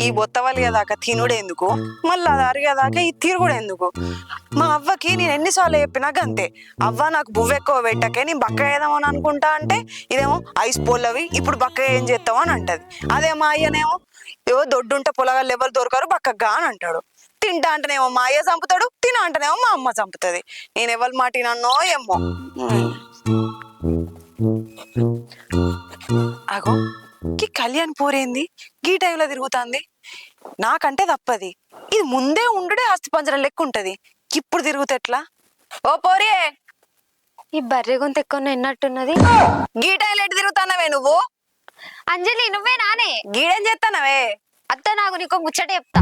ఈ బొత్తవలిగే దాకా తినుడెందుకు మళ్ళీ అది అరిగేదాకా ఈ తిరుగుడు ఎందుకు? మా అవ్వకి నేను ఎన్నిసార్లు చెప్పినా అంతే అవ్వ నాకు బువ్వ ఎక్కువ పెట్టకే నేను బక్క వేద్దామని అనుకుంటా అంటే ఇదేమో ఐస్ పోల్లవి ఇప్పుడు బక్క ఏం చేస్తావు అని అంటది. అదే మా అయ్యనేమో ఏవో దొడ్డుంటే పొలగాళ్ళు ఎవరు దొరకరు బక్కగా అని అంటాడు. తింటా అంటేనేమో మా అయ్య చంపుతాడు తిన అంటేనేమో మా అమ్మ చంపుతుంది. నేను ఎవరి మాట నన్నో ఏమో. అగో గీ కళ్యాణ్ పూరేంది? గీ టైంలో తిరుగుతాంది? నాకంటే తప్పది. ఇది ముందే ఉండుడే ఆస్తి పంజరం లెక్క ఉంటది ఇప్పుడు తిరుగుతే ఎట్లా? ఓ పోరే! ఈ బర్రె గొంతు ఎక్కువ ఎన్నట్టున్నది? గీ టైంలో ఎటు తిరుగుతానవే నువ్వు? అంజలి నువ్వే నానే? గీడేం చేస్తానవే అత్త నాకు నీకు ముచ్చట చెప్తా.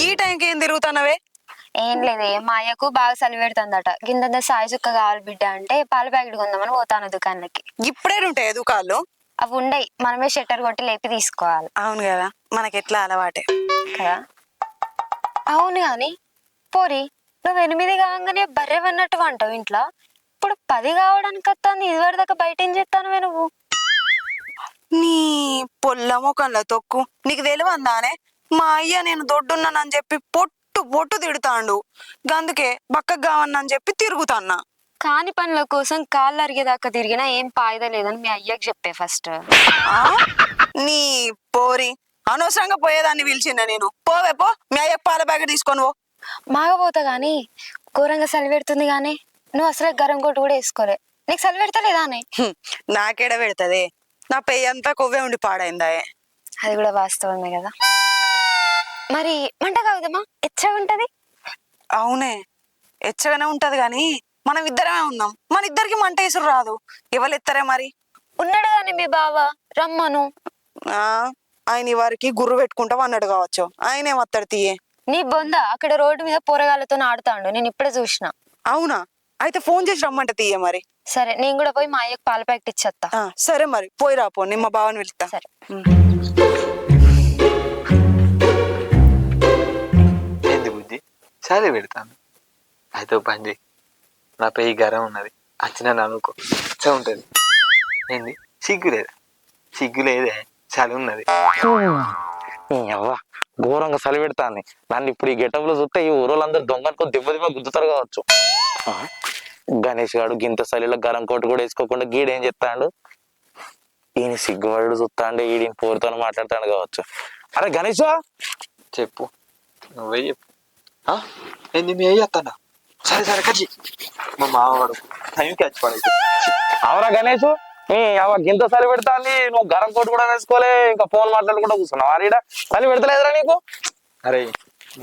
గీ టైంకి ఏం తిరుగుతానవే? ఏం లేదే మా అయ్యకు బాగా చలి పెడుతుందట. గింతంత సాయి చుక్క కావాలి బిడ్డ అంటే పాల ప్యాకెట్ కొందామని పోతాను దుకాణానికి. ఇప్పుడే ఉంటాయి దుకాళ్ళు అవి ఉండయి మనమే షట్టర్ కొట్టి లేపి తీసుకోవాలి. అవును కదా మనకి ఎట్లా అలవాటే. కదా? అవును గాని పోరి నువ్వు ఎనిమిది కాగానే బర్రె అన్నట్టు అంటావు ఇంట్లో? ఇప్పుడు పది కావడానికి వస్తుంది ఇదివరకు దాకా బయట ఏం చేస్తాను నువ్వు? నీ పొల్ల ముఖంలో తొక్కు. నీకు తెలివందానే? మా అయ్య నేను దొడ్డున్నానని చెప్పి పొట్టు పొట్టు తిడుతాండు. గందుకే బక్కగా కావన్నని చెప్పి తిరుగుతాన్నా. కాని పనుల కోసం కాళ్ళు అరిగేదాకా తిరిగినా ఏం పాయిదా లేదని మీ అయ్యకి చెప్పే ఫస్ట్. ఆ? నీ పోరి. అనవసరంగా పోయేదాన్ని పిలిచిందా నేను? పోవే పో. మీ అయ్య పాల ప్యాకెట్ తీసుకొని పో. మాగపోతా గాని ఘోరంగా చలి పెడుతుంది గాని నువ్వు అసలు గరం కొట్టు కూడా వేసుకోలే. నీకు చలి లేదా అని హ్మ్, నాకేడ పెడతదే? నా పెయ్యి అంతా కొవ్వే ఉండి పాడైందా అది కూడా వాస్తవమే కదా. మరి మంట కావుదమ్మా ఎచ్చగా ఉంటది? అవునే. ఎచ్చగానే ఉంటది గాని మనం ఇద్దరమే ఉన్నాం. మన ఇద్దరికి మంట వేసురు రాదు. ఎవరు ఎత్తారే మరి? ఉన్నాడు గాని మీ బావ రమ్మను. ఆ ఆయన వారికి గుర్రు పెట్టుకుంటాం అన్నాడు కావచ్చు. ఆయన ఏమత్తాడు తీయే? నీ బొంద అక్కడ రోడ్డు మీద పోరగాళ్ళతో ఆడుతాండు. నేను ఇప్పుడే చూసిన. అవునా? అయితే ఫోన్ చేసి రమ్మంటే తీయ మరి. సరే నేను కూడా పోయి మా అయ్యకు పాల ప్యాకెట్ ఇచ్చేస్తా ఆ, సరే మరి. పోయి రాపో నిమ్మ బావని పిలుస్తా సరే. చలి పెడతాను. అయితే పని చేయి. నా పెయ్యి గరం ఉన్నది. వచ్చిన అనుకో చ ఉంటుంది. ఏంది? సిగ్గు లేదా? సిగ్గు లేదే. చలి ఉన్నది. ఘోరంగా చలి పెడతాంది. నన్ను ఇప్పుడు ఈ గెటప్లో చూస్తే ఈ ఊరోళ్ళందరూ దొంగనుకో దెబ్బ దెబ్బ గుద్దుతారు కావచ్చు. గణేష్ గాడు గింత చలిలో గరం కోటు కూడా వేసుకోకుండా గీడేం చెప్తాడు ఈయన సిగ్గుపడు చూస్తాండే ఈయన పోరుతో మాట్లాడతాడు కావచ్చు. అరే గణేష్! చెప్పు. నువ్వే చెప్పు? ఏంది మీ అయ్యి సరే సరే కచ్చి మా మామవాడు టైంకి వచ్చి పడైతే అవరా గణేష్? ఈ అవ్వ గింత చలి పెడతాంది. నువ్వు గరం కోటు కూడా వేసుకోలే. ఇంకా ఫోన్ మాట్లాడుకుంటూ కూర్చున్నావు? ఆడ చలి పెడతలేదురా నీకు? అరే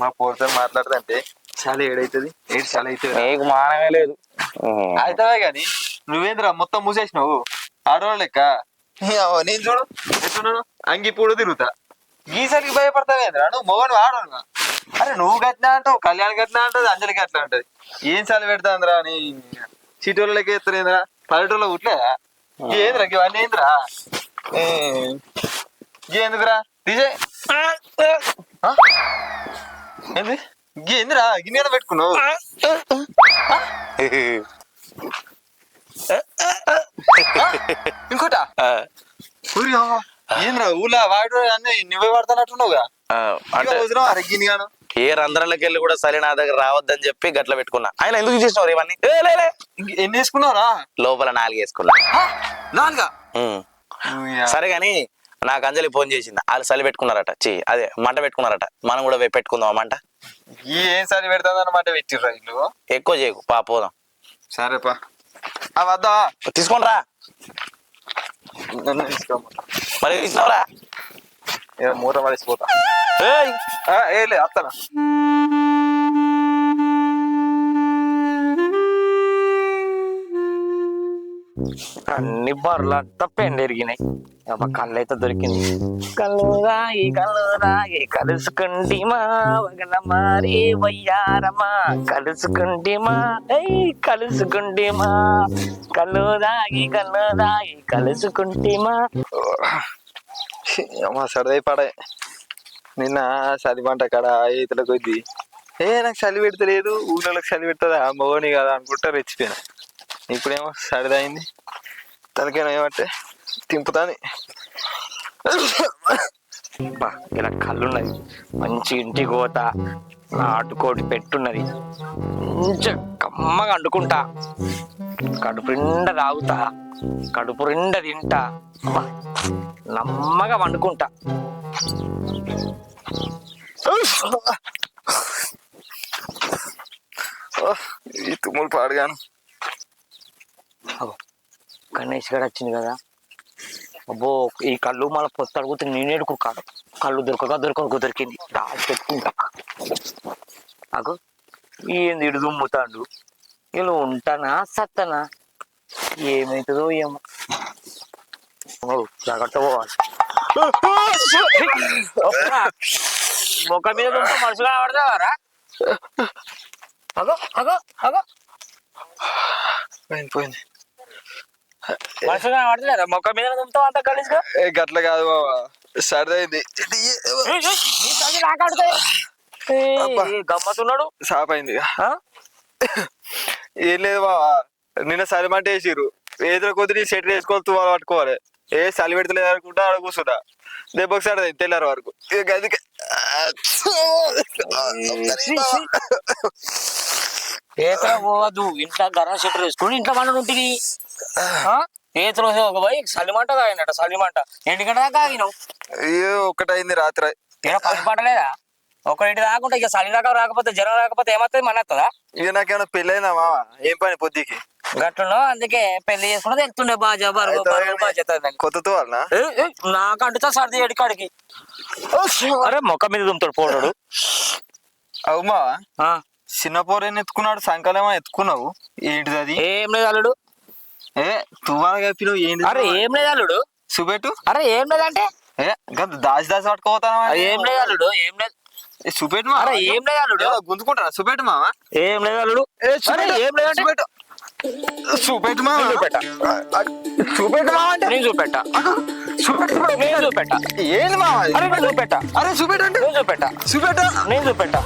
మా పోరుతో మాట్లాడుతుంటే చలి ఏడైతుంది. ఏడు చలి అవుతుంది నీకు మానమే లేదు. అవుతావే కానీ నువ్వేంద్రా మొత్తం మూసేసినావు? ఆడవాళ్ళు లెక్క. నేను చూడు. అంగి పూడు తిరుగుతా. గీసరికి భయపడతావేంద్రా? నువ్వు మొగను ఆడవుగా అరే నువ్వు గట్టినా అంటావు కళ్యాణ్ గట్టినా అంటది అంజలికి అట్లా అంటది. ఏం చలి పెడతాందిరా అని సిటీలో లెక్క ఎత్తారేంద్రా? పల్లెటూరులో ఉట్లేదా ఏంద్రా ఇవన్నీ ఏంద్రా? ఏ, గీ ఎందుకురా? డిజే. ఏంది? ఏందిరా? గిన్నె పెట్టుకున్నావు. ఇంకోటా. ఏంద్రా ఊళ్ళో వాడు అన్నీ నువ్వే వాడుతున్నట్టున్నావుగా ఆ, అంటే ఏ రంధ్రాలకు వెళ్ళి కూడా సరే నా దగ్గర రావద్దని చెప్పి గట్ల పెట్టుకున్నా. ఆయన ఎందుకు చేసినావు ఇవన్నీ? ఏ, లే, లే. ఇంక ఎన్ని వేసుకున్నారా లోపల నాలుగు వేసుకున్నా. నాలుగా? ఉమ్. సరే గాని నాకు అంజలి ఫోన్ చేసింది. వాళ్ళు చలి పెట్టుకున్నారట. చీ అదే మంట పెట్టుకున్నారట. మనం కూడా పోయి పెట్టుకుందాం ఆ మంట. ఈ ఏం సరి పెడతాది అన్నమాట పెట్టిర్రా ఇల్లు ఎక్కువ చేయకు. పా పోదాం. సరేపా ఆ వద్దా? తీసుకొని రా. నన్ను. మరి ఇస్తావురా ఏదో మూత పడేసిపోతా ఏ లే అత్తనా. అన్ని బర్రెలు తప్పేండి ఎరిగినాయి. అబ్బా కళ్ళు అయితే దొరికింది కళ్ళు రాయి కళ్ళు రాయి కలుసుకుంటిమా వగల మారి వయ్యారమా కలుసుకుంటిమా ఏయ్ కలుసుకుంటిమా కళ్ళు రాయి కళ్ళు రాయి కలుసుకుంటిమా మా సరదా పడే. నిన్న చలి పంట కాడ ఈతల కొద్ది. ఏ నాకు చలి పెడతలేదు ఊళ్ళోకి చలి పెడుతుందా? మగోని కదా అనుకుంటా రెచ్చిపోయినా. ఇప్పుడేమో సరిదైంది అయింది. ఏమంటే తింపుతాని అబ్బా, ఇలా కళ్ళున్నది మంచి ఇంటి కోత నాటుకోటి పెట్టున్నది. మంచిగా కమ్మగా అండుకుంటా. కడుపు నిండా తాగుతా. కడుపు నిండా తింటా. నమ్మగా వండుకుంటా. ఈ తుమ్ములు పాడుగాను. గణేష్ గడ వచ్చింది కదా. అబ్బో ఈ కళ్ళు మళ్ళీ పొత్తు అడుగుతే నేనేడుకు కాదు కళ్ళు దొరకక దొరకక దొరికింది. పెట్టుకుంటా. అగో ఏంది ఇడు దుమ్ముతాడు? ఇలా ఉంటానా సత్తనా? ఏమవుతుందో ఏమో. జాగ్రత్త పోవాలి ముఖ మీద మనుషులు ఆడతావారా అగో అగో అగో పోయింది పోయింది మనుషులు ఆడలేదా మొక్క మీద దుమ్ముతావు అంత గలీజ్గా ఏ గట్ల కాదు బాబా సరిదైంది. గమ్మతున్నాడు సాపైంది ఆ? ఏం లేదు బాబా నిన్న సలిమంట వేసిర్రు ఏదో కొద్ది నీ సెట్ వేసుకోవాలి తువ్వాలి పట్టుకోవాలి ఏ చలి పెడతలేదు అనుకుంటా ఆడ కూర్చుంటా దెబ్బకి సరిదైంది తెల్లారి వరకు. ఇక అందుకే ఏతర పోవద్దు ఇంట్లో గరం సెట్ వేసుకుని ఇంట్లో మన ఉంటుంది ఏతలో ఒక పోయి సలిమంట తాగినట సలిమంట ఎన్ని గంట దాకా తాగినావు. అయ్యో ఒక్కటైంది రాత్రి. ఏదో పని పడలేదా ఒకటి రాకుండా ఇక చలి రాక రాకపోతే జ్వరం రాకపోతే ఏమవుతుంది మన వస్తుందా ఇక నాకేమైనా పెళ్ళైందా మామ ఏం పని పొద్దుకి? గట్లలో అందుకే పెళ్ళి చేసుకుంటే వెళ్తుండే బాజా బరువు బరువు బాధ్యత కొత్త తువాలనా నాకు అంటుతా సర్ది ఎడికాడికి అరే మొక్క మీద దుమ్ముతాడు పోడాడు అవు మావా చిన్న పోరేని ఎత్తుకున్నాడు సంకలేమో ఎత్తుకున్నావు? ఏంటిది అది? ఏం లేదు అల్లుడు. ఏ తువ్వాల కప్పినావు ఏంటి అరే ఏం లేదు అల్లుడు. చూపెట్టు. అరే ఏం లేదంటే ఏ గంత దాచి దాచి పట్టుకోతానా అరే ఏం లేదు అల్లుడు ఏం లేదు. మా అరే ఏం లేదు అల్లుడు. గుంజుకుంటారా చూపెట్టు మావా? ఏం లేదు అల్లుడు. ఏం లేదంటే చూపెట్టు. చూపెట్టు. చూపెట్టా. చూపెట్టు అంటే? నేను చూపెట్టా. నేను చూపెట్టా. ఏంది? అరే నేను చూపెట్టా. అరే చూపెట్టు అంటే? నేను చూపెట్టా. చూపెట్టు? నేను చూపెట్టా.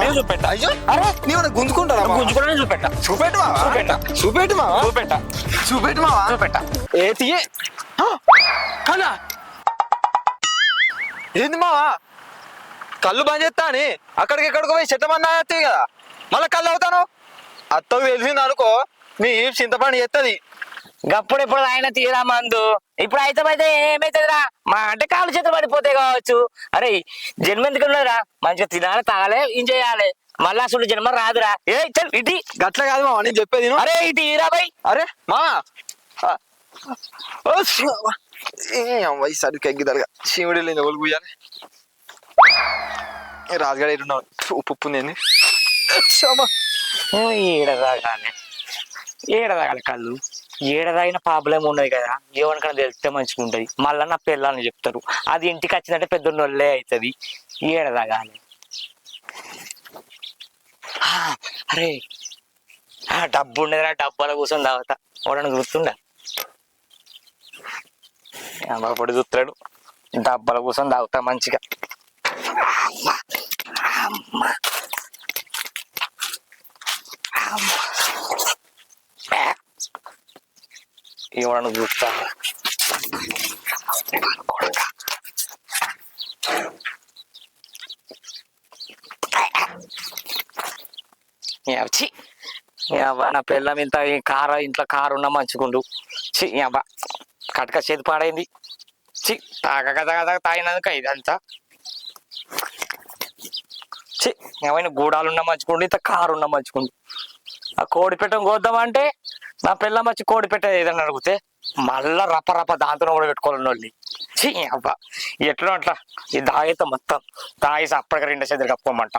నేను చూపెట్టా. అయ్యో అరే! నీవు గుంజుకుంటారా మావా? గుంజుకుండా నేను చూపెట్టా. చూపెట్టు చూపెట్టా. చూపెట్టు మావా చూపెట్టా. చూపెట్టు మావా చూపెట్టా. ఏ తీయే? ఏంది మావా కళ్ళు బంద్ చేస్తా అని అక్కడికి ఎక్కడికి పోయి చెట్టమన్నా కదా. మళ్ళీ కళ్ళు అవుతాను? అత్తకు తెలిసింది అనుకో. నీ చింతపండు ఎత్తది గప్పుడు ఇప్పుడు ఆయన తీరా మందు? ఇప్పుడు అయితే అయితే ఏమైతుందిరా? మా అంటే కాళ్ళు చేతులు పడిపోతాయి కావచ్చు. అరే జన్మ ఎందుకు ఉన్నదిరా? మంచిగా తినాలి తాగాలి ఏం చేయాలి? మళ్ళా అసలు జన్మ రాదురా. ఏ చల్ ఇటీ గట్ల కాదు మావా నేను చెప్పేది. అరే ఇటీ ఇరా బై. అరే మావా. ఆ. ఓ శివ. ఏ అమ్మ ఈ సరికి ఎగ్గిదలుగా శివుడు వెళ్ళింది ఎవరు పోయాలి రాజుగాడు ఎటున్నావు ఉప్పు ఉప్పు ఉంది ఏంది? అమ్మా. ఏడదాగానే కళ్ళు. ఏడదాగిన ప్రాబ్లం ఉన్నది కదా ఎవరికైనా తెలిస్తే మంచిగా ఉంటుంది మళ్ళీ నా పిల్లల్ని చెప్తారు. అది ఇంటికి వచ్చిందంటే పెద్ద నొల్లే అవుతుంది ఏడదాగాలి అరే డబ్బు ఉండేదిరా డబ్బాల కూర్చొని తాగుతా వాడని గుర్తుండా అప్పుడు చూస్తాడు డబ్బాల కూర్చొని తాగుతా మంచిగా. ఎవడని చూస్తా. చి అబ్బా నా పిల్లం ఇంత కారు ఇంట్లో కారు ఉన్నా మంచుకుండు. చి అబ్బా కటక చేతి పాడైంది. చి తాగక తాగ తాగినందుక ఇదంతా. చి ఏమైనా గూడాలు ఉన్న మంచుకుండు ఇంత కారు ఉన్నా మంచుకుండు. ఆ కోడి పెట్టం కోద్దామంటే నా పిల్ల వచ్చి కోడి పెట్ట ఏదైనా అడిగితే మళ్ళా రప రప దాంతో కూడా పెట్టుకోవాలని వాళ్ళు అబ్బా ఎట్లా అట్లా? ఈ దాగితే మొత్తం తాగేసి అప్పటికి రెండు చేతులు కప్పుకోమంట.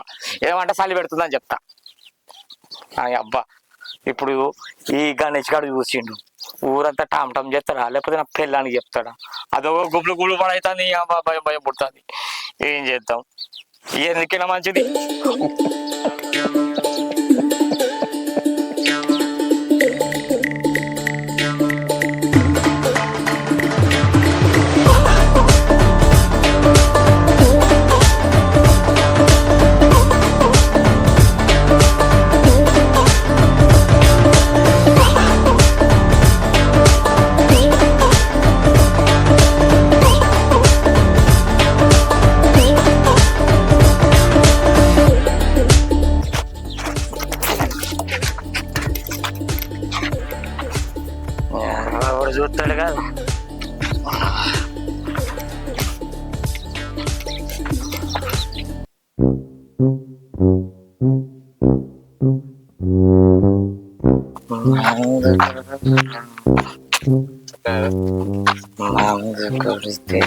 ఏమంటే చలి పెడుతుందని చెప్తా. ఆ అబ్బా ఇప్పుడు ఈ గణేష్ గారు చూసిండు. ఊరంతా టామ్ టామ్ చేస్తాడా? లేకపోతే నా పిల్లానికి చెప్తాడా? అదో గుబులు గుబులు పడైతుంది అబ్బా భయం భయం పుడుతుంది. ఏం చేద్దాం? ఎందుకైనా మంచిది. చూస్తాడు కదా కొడితే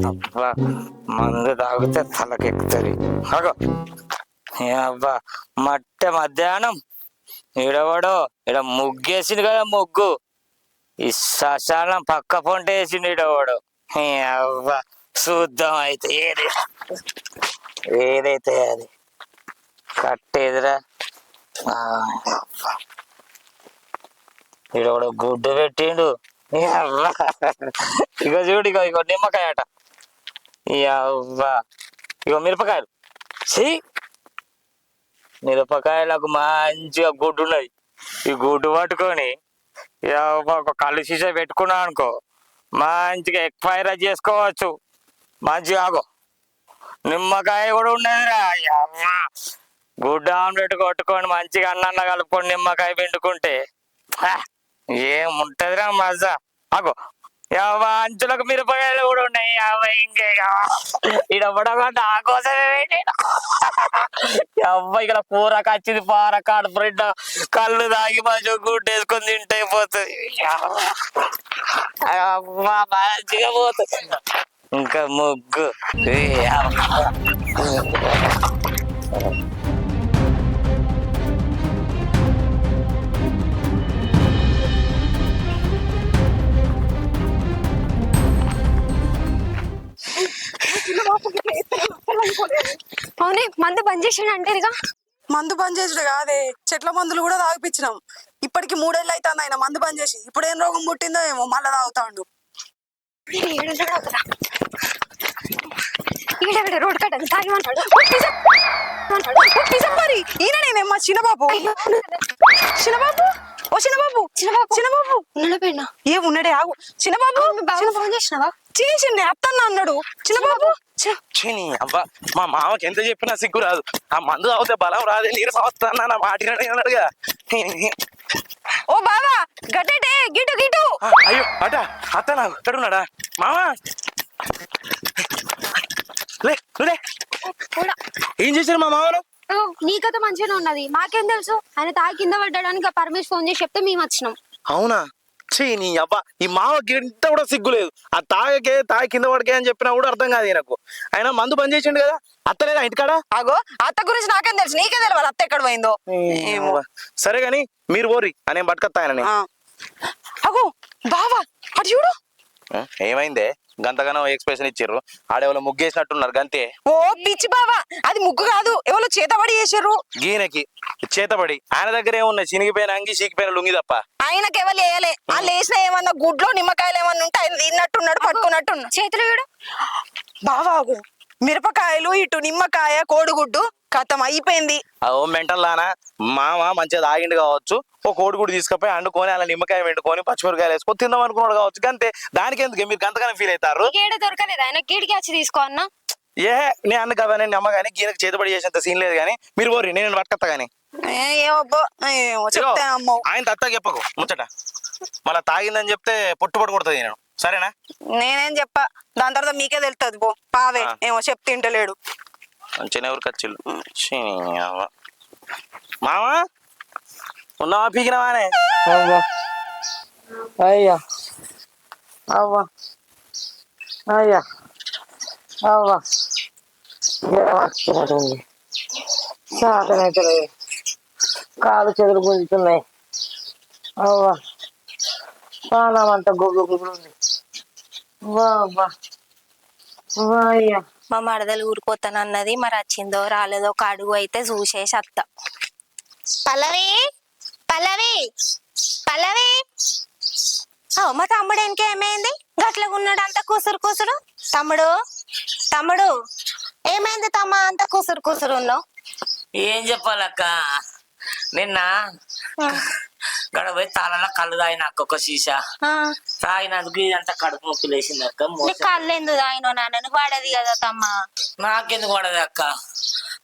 అబ్బా మందు తాగితే తలకెక్కుతుంది. అగో ఏ అబ్బా మట్టె మధ్యాహ్నం ఈడవాడో ఈడ ముగ్గేసింది కదా ముగ్గు. ఈ శ్మశానం పక్క పొంట వేసిండు ఈడవాడు ఏ అబ్బా చూద్దాం అయితే ఏది? ఏదైతే అది? కట్టేదిరా. ఆ, అబ్బా. గుడ్డు పెట్టిండు. ఇక ఇగో చూడు ఇగో ఇగో నిమ్మకాయ అట అవ్వా. ఇగో మిరపకాయలు. ఛీ! మిరపకాయలకు మంచిగా గుడ్డు ఉన్నది. ఈ గుడ్డు పట్టుకొని ఒక కళ్ళు సీసా పెట్టుకున్నా అనుకో మంచిగా ఎక్స్పైర్ చేసుకోవచ్చు. మంచిగా ఆగో. నిమ్మకాయ కూడా ఉండేదిరా యవ్వ గుడ్డు ఆమ్లెట్ కొట్టుకొని మంచిగా అన్న కలుపుకొని నిమ్మకాయ పిండుకుంటే హా, ఏముంటదిరా మజా. ఆగో. అంచులకు మిరపకాయలు కూడా ఉన్నాయి. యావ ఇంకే ఇక్కడ ఆ కోసమే పెట్టిన ఇక్కడ కూర కచ్చింది పార కాడు ఫ్రెండ్. కళ్ళు తాగి మంచిగా గుడ్డ వేసుకొని తింటే పోతుంది. అవ్వ మంచిగా పోతుంది. ఇంకా ముగ్గు. అవునే మందు బంద్ చేసిండు అంటేదిగా మందు బంద్ చేసుడు కాదే చెట్ల మందులు కూడా తాగిపించినాం ఇప్పటికి మూడేళ్ళు అవుతుంది ఆయన మందు బంద్ చేసి. ఇప్పుడు ఏం రోగం పుట్టిందో ఏమో మళ్ళా తాగుతాండు. ఈడెక్కడ రోడ్ కట్ట తాగిమంటాడు మరి మా చిన్నబాబు. చిన్నబాబు? ఓ చిన్నబాబు చిన్నబాబు. చిన్నబాబు. నిలబడినా ఏ ఉన్నాడే ఆగు. చిన్నబాబు? బాగా ఫోన్ చేసినావా? చేసిండే అత్తన్న అన్నాడు. చిన్నబాబు చిని అబ్బా మా మామకి ఎంత చెప్పినా సిగ్గు రాదు. ఆ మందు తాగితే బలం రాదే నీరు వస్తానా నా మాట అన్నాడుగా ఓ బావా గడ్డటే గిటు గిటు. అయ్యో అట అత్త నాకు ఎక్కడున్నాడా మామా? లే లే ఏం చేశారు మా మామను ఓ, నీ కథ మంచిగానే ఉన్నది. మాకేం తెలుసు? ఆయన తాగి కింద పడ్డానికి పరమేష్ ఫోన్ చేసి చెప్తే మేము వచ్చినాం. అవునా? చీ నీ అబ్బా ఈ మామకి ఇంత కూడా సిగ్గు లేదు. ఆ తాగకే తాగి కింద పడకే అని చెప్పినా కూడా అర్థం కాదు నాకు ఆయన మందు బంద్ చేసిండు కదా? అత్తలేదా ఇంటికాడ ఆగో అత్త గురించి నాకేం తెలుసు? నీకే తెలియదు అత్త ఎక్కడ పోయిందో? సరే గాని మీరు పోరి అని పట్టుకొత్తా ఆయనని. అగో బావా అటు చూడు. ఏమైందే? గంతగానో ఎక్స్ప్రెషన్ ఇచ్చిర్రు. ఆడేవాళ్ళు ముగ్గేసినట్టున్నారు గంతే. ఓ పిచ్చి బావా. అది ముగ్గు కాదు ఎవరో చేతబడి చేసారు గీనకి చేతబడి. ఆయన దగ్గర ఏమున్నాయి చినిగిపోయిన అంగి చీకిపోయిన లుంగి తప్ప. ఆయనకి ఎవరు వేయలే వాళ్ళు వేసిన ఏమన్నా గుడ్లో నిమ్మకాయలు ఏమన్నా ఉంటే ఆయన తిన్నట్టున్నాడు పట్టుకున్నట్టున్నాడు. చేతులు బావా మిరపకాయలు ఇటు నిమ్మకాయ కోడిగుడ్డు కథం అయిపోయింది. ఓ మెంటల్ లానా మామ మంచిగా తాగిండు కావచ్చు ఓ కోడిగుడు తీసుకుపోయి అండుకొని అలా నిమ్మకాయ వండుకొని పచ్చిమిరకాయలు వేసుకొని తిందాం అనుకున్నాడు కావచ్చు. గంతే దానికి ఎందుకు మీరు గంతగానే ఫీల్ అవుతారు? దొరకలేదు? ఆయన గీడికి వచ్చి తీసుకో అన్న. ఏ నేను అన్న కదా నేను నమ్మ కానీ గీనకి చేతబడి చేసేంత సీన్ లేదు కానీ మీరు పోరి నేను పట్టుకొత్తా కానీ ఆయన తత్తా చెప్పకు ముచ్చట. మళ్ళా తాగిందని చెప్తే పొట్టు పట్టు కొడుతుంది నేను సరేనా? నేనేం చెప్పా? దాని తర్వాత మీకే తెలుస్తుంది పో. పావే. ఏమో చెప్తింటలేడు మంచిగా ఎవరు ఖర్చులు మామా? ఉన్నావా? పీకినవానే అవ్వా. అయ్యా. అవ్వా. అయ్యా. అవ్వా. సాకనైతే కాలు చెదులు గుంజుతున్నాయి. అవ్వా. ప్రాణం అంతా గుగ్గు గుగ్గులు ఉంది. మా మరదలు ఊరుకోతానన్నది మరి వచ్చిందో రాలేదో ఒక అడుగు అయితే చూసేసి అత్త. పల్లవి? పల్లవి? పల్లవి? మా తమ్ముడు ఇంకేమైంది గట్లగా ఉన్నాడు అంత కూసురు కూసురు? తమ్ముడు? తమ్ముడు? ఏమైంది తమ్మ అంత కూసురు కూసురు ఉన్నావు? ఏం చెప్పాలక్క? నిన్న గడపోయి తాళలో కళ్ళు తాగిన అక్క ఒక సీసా తాగినందుకు ఇదంతా కడుపు నొప్పి లేచింది అక్క. కళ్ళు ఎందుకు ఆయన నాన్నని వాడది కదా తమ్మ. నాకెందుకు పడదు అక్క?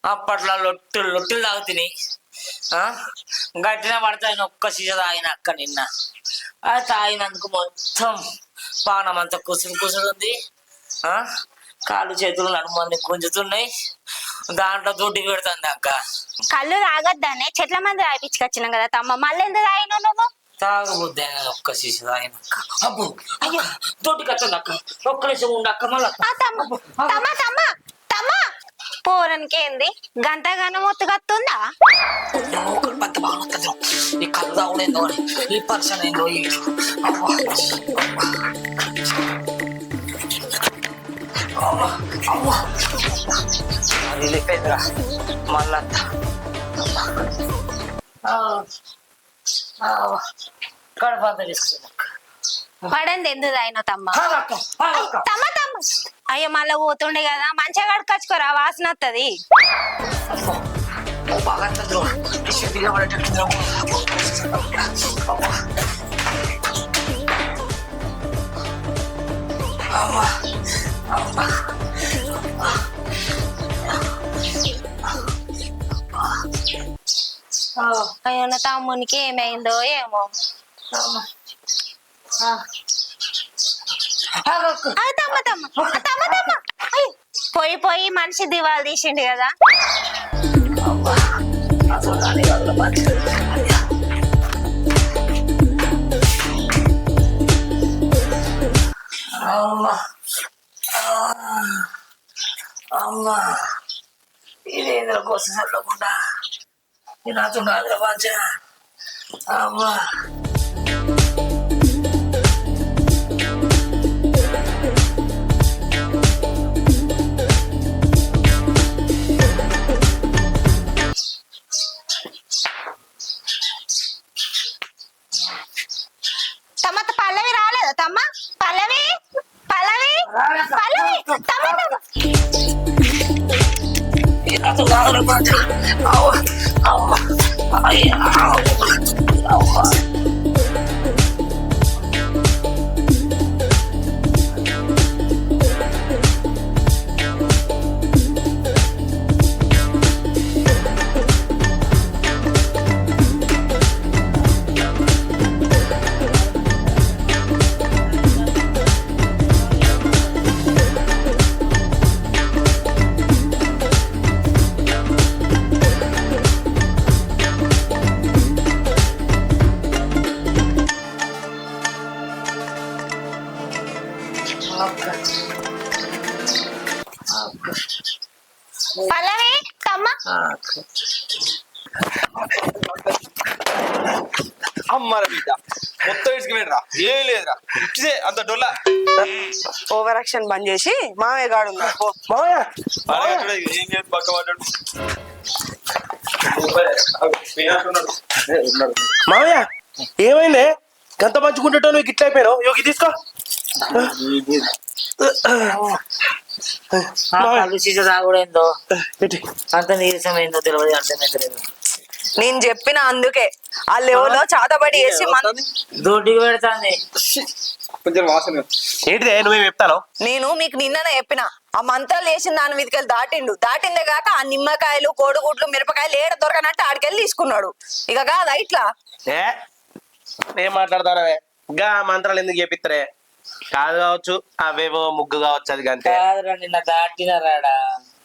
అప్పట్లో లొట్టులు లొట్టులు తాగుతున్నాయి ఆ? గట్టిన పడతాయి ఒక్క సీజ తాగిన అక్క నిన్న. అది తాగినందుకు మొత్తం పానం అంతా కుసురు కుసురుంది. ఆ? కాళ్ళు చేతులు నడుమని గుంజుతున్నాయి. దాంట్లో దుడ్డికి పెడుతుంది అక్క. కళ్ళు తాగొద్దనే చెట్ల మంది తాగిపించుకొచ్చినాం కదా తమ్మ. మళ్ళీ ఎందుకు తాగినావు నువ్వు? తాగబుద్ది ఒక్క సీస తాగిన అక్క. అబ్బో అయ్యో. దొడ్డికి వస్తుంది అక్క. ఒక్క నిమిషం ఉండు అక్క మళ్ళా. ఆ తమ్మ. తమ్మ తమ్మ. తమ్మ. పోరనికి ఏంది గంటగానం మొత్తుగత్తుందా పెద్ద బాగుంటుంది ఈ కళ్ళు అని ఈ పర్సన్ ఏందో ఈ లేపేదిరా మళ్ళా. కడపంత తీసుకుంది. పడంది ఎందుకు తాగినావు తమ్మ? తమ్మ తమ్మ. అయ్యో మళ్ళీ పోతుండే కదా మంచిగా కడుకొచ్చుకోరా వాసన వస్తుంది అమ్మా అమ్మా అయ్యో నా తమ్మునికి ఏమైందో ఏమో. ఆ, తమ్మ తమ్మ. ఆ, తమ్మ తమ్మ. అయ్యో, పోయి పోయి మనిషి దివాలు తీసిండు కదా. అమ్మా. అమ్మా ఇదేంద్ర కోసం చల్లకుండా ఇది నాతో నాద్ర పంచ అమ్మా అమ్మర బిడ్డ. మొత్తం ఇసుకుపోయినరా? ఏం లేదురా. ఇచ్చే అంత డొల్ల. ఓవర్ యాక్షన్ బంద్ చేసి మామయ్య గాడు. మామయ్య! అడగట్లేదు, ఏం లేదు పక్క పడ్డాడు? వినాకున్నాడు. మామయ్య! ఏమైంది? గంత మంచుకుంటా నువ్వు ఇట్లా అయిపోయావు యోగి తీసుకో. తాగుడేందో. అంత నీరసమైందో తెలియదు అర్థమైతలేదు. నేను చెప్పిన అందుకే. ఆ లెవెల్లో చాతబడి వేసి మన దొడ్డికి పెడతాంది. కొంచెం వాసన. ఏంటిదే నువ్వేం చెప్తాను? నేను మీకు నిన్ననే చెప్పిన. ఆ మంత్రాలు వేసిన దాని మీదకెళ్ళి దాటిండు. దాటిందే కాక ఆ నిమ్మకాయలు కోడిగుడ్లు మిరపకాయలు ఏడ దొరకనట్టు ఆడికెళ్ళి తీసుకున్నాడు. ఇక కాదా ఇట్లా? ఏ? ఏం మాట్లాడతానవే? గా మంత్రాలు ఎందుకు చేపిత్తరే? కాదు కావచ్చు అవేవో ముగ్గు కావచ్చు అది అంతే కాదురా నిన్న దాటినారాడా?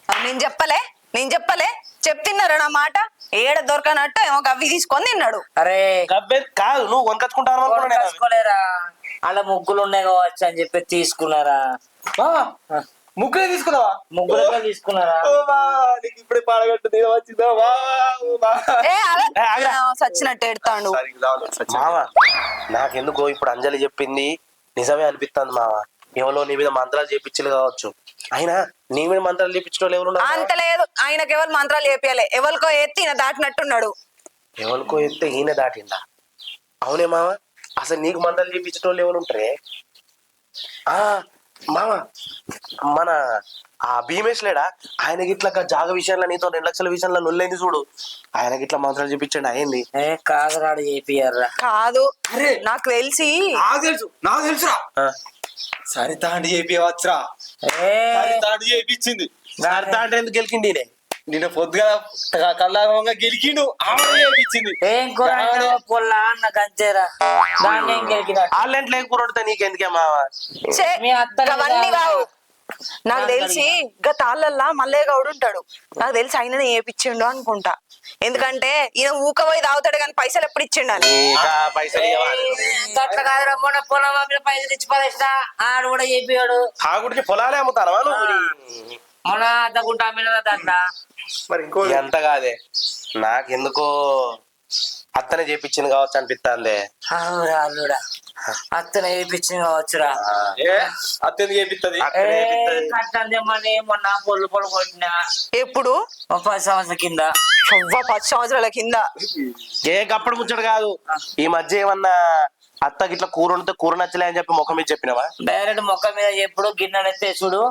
నేను చెప్పలే నేను చెప్పలే. చెప్తున్నారా నా మాట? ఏడ దొరకనట్టు ఏమో అవి తీసుకొని తిన్నాడు. అరే గబ్బే కాదు నువ్వు కొనుకొచ్చుకుంటాను అనుకున్నా నేను. తీసుకోలేరా అలా ముగ్గులు ఉన్నాయి కావచ్చు అని చెప్పి తీసుకున్నారా? ముగ్గురే తీసుకున్నావా? ముగ్గులుగా తీసుకున్నారా? ఓ బా, నీకు ఇప్పుడే పాడగట్టు తీర వచ్చిందా? వా, ఓ బా. ఏ అలా ఏ, ఆగురా. సచ్చినట్టు ఎడతాడు. మావ. నాకెందుకో ఇప్పుడు అంజలి చెప్పింది నిజమే అనిపిస్తుంది మావ. ఎవరో నీ మీద మంత్రాలు చేపించలు కావచ్చు. అయినా నీ మీద మంత్రాలు చేపించడం ఎవరు? అంత లేదు. ఆయనకి ఎవరు మంత్రాలు చెప్పాలి ఎవరికో ఎత్తి ఈయన దాటినట్టున్నాడు. ఎవరికో ఎత్తే ఈయన దాటిందా అవునే మావ. అసలు నీకు మంత్రాలు చేపించడం ఎవరు ఉంటారే? ఆ మామ మన ఆ భీమేష్ లేడా? ఆయన గిట్ల జాగ విషయంలో నీతో రెండు లక్షల విషయంలో నొల్లైంది చూడు. ఆయన గిట్ల మంత్రాలు చెప్పించండి అయింది ఏ కాదురాడు చేపియారా కాదు. నాకు తెలిసి. నాకు తెలుసు. నాకు తెలుసురా. సరిత అంటే చెప్పి వచ్చరా ఏ! సరిత అంటే చేపించింది సరితా అంటే ఎందుకు గెలికింది ఈయనే? నిన్న పొద్దుగా కళ్ళారంగా గెలికిండు ఆమె ఇచ్చింది ఏం కూర పొల్ల నాకు అంతేరా దాన్ని ఏం గెలికినా వాళ్ళంట్లో ఏం కూర నీకెందుకే మావా? అవన్నీ కాదు. నాకు తెలిసి ఇంకా తాళ్ళల్లా మల్లయ్య గౌడు ఉంటాడు. నాకు తెలిసి ఆయననే ఏపిచ్చిండు అనుకుంటా. ఎందుకంటే ఈయన ఊక పోయి తాగుతాడు కానీ పైసలు ఎప్పుడు ఇచ్చిండు అని ఇంకా పైసలు ఇవ్వాలి అట్లా కాదురా మొన్న పొలం మీద పైసలు ఇచ్చి పడేసిన. ఆడు కూడా చెప్పాడు తాగుడికి పొలాలే అమ్ముతాను నువ్వు మొన్న అద్దకుంటా మీద దాంట్లో. మరి ఇంకో ఎంత కాదే. నాకెందుకో అత్తనే చేపించింది కావచ్చు అనిపిస్తుంది అవురా అల్లుడా అత్తనే వేయించింది కావచ్చురా చేపిస్తుంది అత్తనే. కట్టందేమని మొన్న పొల్లు పొల్లు కొట్టిన. ఎప్పుడు? ఓ పది సంవత్సరాల కింద. పది సంవత్సరాల కింద. ఏ గప్పుడు ముచ్చట కాదు. ఈ మధ్య ఏమన్నా అత్తకి ఇట్లా కూర ఉంటే కూర నచ్చలే అని చెప్పి ముఖం మీద చెప్పినవా? డైరెక్ట్ మొక్క మీద ఎప్పుడు గిన్నెలు ఎత్తేసుడు.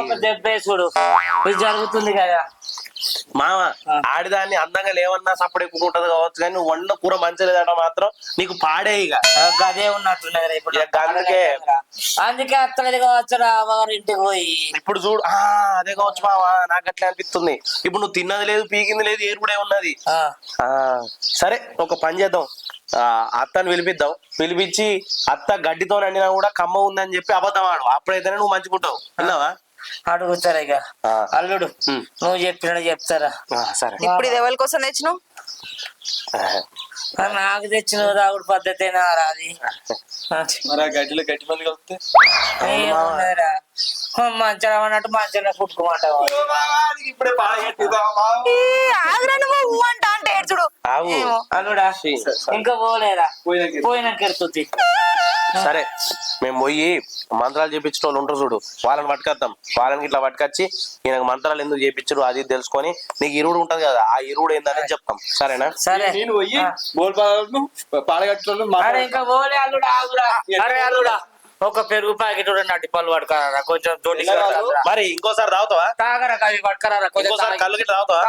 ఒక దెబ్బేసుడు. ఇది జరుగుతుంది కదా. మామ ఆడిదాన్ని అందంగా లేవన్నా సప్పుడు ఎక్కుంటది కావచ్చు కానీ నువ్వు వండిన కూర మంచిలేదట మాత్రం నీకు పాడే ఇక. గదే ఉన్నట్టున్నది ఇప్పుడు. అందుకే. అందుకే అత్తలేదు అమ్మగారి ఇంటికి పోయి. ఇప్పుడు చూడు ఆ అదే కావచ్చు మావా నాకు అట్లా అనిపిస్తుంది. ఇప్పుడు నువ్వు తిన్నది లేదు పీకింది లేదు ఏరు కూడా ఉన్నది సరే ఒక పని చేద్దాం. అత్తని పిలిపిద్దాం. పిలిపించి అత్త గడ్డితో వండినా కూడా కమ్మ ఉందని చెప్పి అబద్ధం ఆడు. అప్పుడైతేనే నువ్వు మంచుకుంటావు విన్నావా? అడుగుతారా ఇక. అల్లుడు. నువ్వు చెప్పినట్టు చెప్తారా? సరే. ఇప్పుడు ఇది ఎవరి కోసం తెచ్చినావు? ఆ, నాకు తెచ్చిన తాగుడు పద్ధతేనా రాది. మరి గడ్డిలో గట్టి మంది కలిపితే? మంచిగా అన్నట్టు మంచిగా పుట్టుకోమంటావు. ఇప్పుడే ఏమో. అల్లుడా ఇంకా పోలేరా పోయినాక పోయినాక ఎడుతుంది సరే మేము పోయి మంత్రాలు చేపించిన వాళ్ళు ఉంటారు చూడు. వాళ్ళని పట్టుకొద్దాం. వాళ్ళని ఇట్లా పట్టుకొచ్చి ఈయనకు మంత్రాలు ఎందుకు చేపించరు అది ఇది తెలుసుకొని నీకు ఇరువుడు ఉంటది కదా ఆ ఇరువుడు ఏందని చెప్తాం. సరేనా? సరే. నేను పోయి ఇంకా పోలే అల్లుడా అరే అల్లుడా ఒక పెరుగు ప్యాకెట్ నటి పళ్ళు పట్టుకరారా? కొంచెం తోటి మరి ఇంకోసారి తాగుతావా? తాగరా కవి పట్టుకరారా? కొంచెం. కళ్ళు గిట్ల తాగుతావా.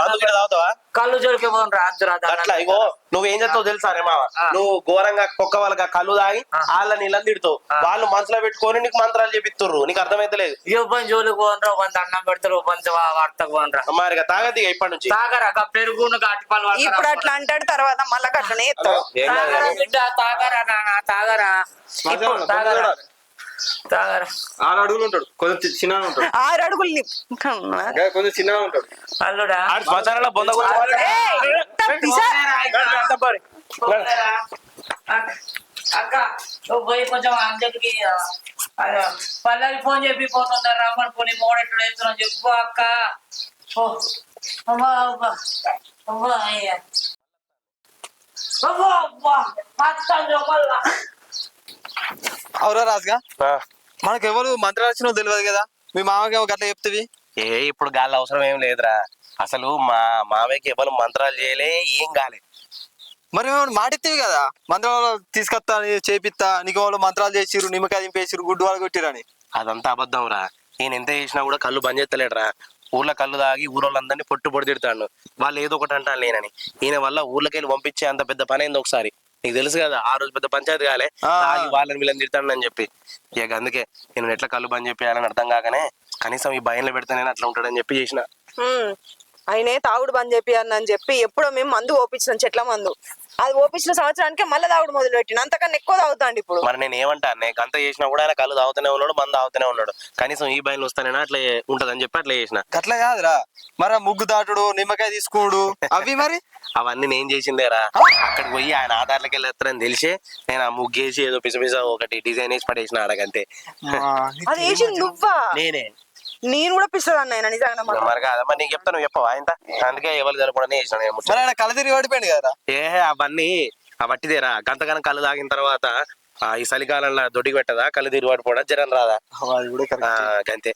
మందు గిట్ల తాగుతావా? కళ్ళు జోలికి పోను రాదురా అట్లా ఇగో నువ్వేం చేస్తావు తెలుసా రే ఆ. నువ్వు ఘోరంగా కుక్క వాళ్ళకి కళ్ళు తాగి ఆ. వాళ్ళ నీళ్ళని తిడుతావు. వాళ్ళు మనసులో పెట్టుకొని నీకు మంత్రాలు చేపిస్తుర్రు నీకు అర్థమైతలేదు ఇవ్వని జోలికి పోనరా కొంత అన్నం పెడతారు కొంత వార్తకు పోనరా మరి ఇక ఇప్పటి నుంచి తాగరా గా పెరుగును అట్టి పళ్ళు పట్టుకరా. ఇప్పుడు అట్లా అంటాడు తర్వాత మళ్ళా అట్లనే కాదు తాగరా. బిడ్డ తాగరా నాన్న తాగరా తాగరా తాగరా ఆరు అడుగులు ఉంటాడు కొంచెం చిన్న ఉంటాడు ఆరు అడుగులు నీ- కొంచెం చిన్నగా ఉంటాడు అల్లుడా శ్మశానంలో బొంద కూర్చోవాలి. ఏయ్, పిసా. పోలేరా? అక్క అక్క, నువ్వు పోయి కొంచెం అంజలికి అదే, పల్లవి ఫోన్ చెప్పి పోతుందా రమ్మని పోనీ మోడెట్లు వేస్తున్నావు చెప్పు అక్క ఓ, అవ్వా, అవ్వా, అవ్వా, అయ్యా. అవ్వా, అవ్వా. అవురా రాజుగా. మనకు ఎవరు మంత్రాలు వచ్చినో తెలియదు కదా. మీ మామకి ఒక గట్ల చెప్తివి. ఏ ఇప్పుడు గాలి అవసరం ఏం లేదురా. అసలు మా మామయ్యకి ఎవరు మంత్రాలు చేయలే ఏం కాలే. మరి ఏమన్నా మాట ఇస్తేవి కదా. మంత్రాలు తీసుకొస్తా చేపిస్తా నీకు వాళ్ళు మంత్రాలు చేసిరు నిమ్మకాయ దింపేసిరు గుడ్డు వాళ్ళు కొట్టిరని. అదంతా అబద్ధం రా నేను ఎంత చేసినా కూడా కళ్ళు బంద్ చేస్తలేడురా. ఊర్లో కళ్ళు తాగి ఊరోళ్ళందరినీ పొట్టు పొడి తిడతాడు. వాళ్ళు ఏదో ఒకటి అంటాను లేనని. ఈయన వల్ల ఊర్లోకి వెళ్ళి పంపించే అంత పెద్ద పని అయింది ఒకసారి? నీకు తెలుసు కదా ఆ రోజు పెద్ద పంచాయతీ కాలే. తాగి వాళ్ళని వీళ్ళని తిడతాను అని చెప్పి ఇక అందుకే నేను ఎట్లా కళ్ళు బంద్ చెప్పేయాలని అర్థం కాకనే కనీసం ఈ భయంలో పెడితే నేను అట్లా ఉంటాడని చెప్పి చేసిన. ఆయనే తాగుడు బంద్ చెప్పి అని చెప్పి ఎప్పుడో మేము మందు ఓపించినాం చెట్ల మందు అది ఓపించిన సంవత్సరానికి మళ్ళీ తాగుడు మొదలు పెట్టిన అంతకన్నా ఎక్కువ తాగుతాండి ఇప్పుడు. మరి నేను ఏమంటా నేను అంత చేసినా కూడా ఆయన కళ్ళు తాగుతూనే ఉన్నాడు మంద తాగుతూనే ఉన్నాడు. కనీసం ఈ భయంలో వస్తానైనా అట్లా ఉంటదని చెప్పి అట్లా చేసిన. అట్లా కాదురా. మరి ఆ ముగ్గు దాటుడు నిమ్మకాయ తీసుకుడు అవి మరి? అవన్నీ నేను చేసిందేరా. అక్కడికి పోయి ఆయన ఆధార్లకి వెళ్ళేస్తారని తెలిసే నేను ఆ ముగ్గేసి ఏదో పిస పిస ఒకటి డిజైన్ వేసి పడేసిన ఆడకంతే అది వేసింది నువ్వా? నేనే. నేను కూడా పిస్తుంది ఆయన నిజంగా. మరి కాదా మరి నీకు చెప్తాను చెప్పవా ఇంత అందుకే ఎవరు జరపడని చేసిన నేను ముచ్చట. మరి ఆయన కళ్ళ తిరిగి పడిపోయింది కదా ఏ అవన్నీ ఆ వట్టిదేరా గంతగానం కళ్ళు తాగిన తర్వాత ఆ ఈ చలికాలంలో దొడ్డికి పెట్టదా? కళ్ళు తిరిగి పడిపోవడా? జరం రాదా? అది కూడా ఆ, గంతే.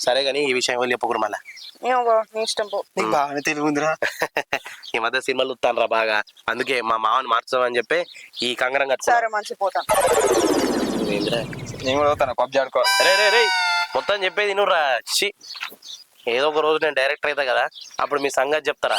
సరే కానీ ఈ విషయం వాళ్ళు చెప్పకూడదు మళ్ళా? ఏమో బావ, నీ ఇష్టం పో. నీకు బాగానే తెలివి ఉందిరా. ఈ మధ్య సినిమాలు వస్తాను రా బాగా. అందుకే మా మామని మార్చామని చెప్పి ఈ కంగరం సరే కట్టుకున్నా మంచి పోతా. ఏందిరా? నేను కూడా పోతాను పబ్జి ఆడుకో రే రే రే మొత్తం చెప్పేది నువ్వు రా ఛీ. ఏదో ఒక రోజు నేను డైరెక్టర్ అవుతా కదా అప్పుడు మీ సంగతి చెప్తారా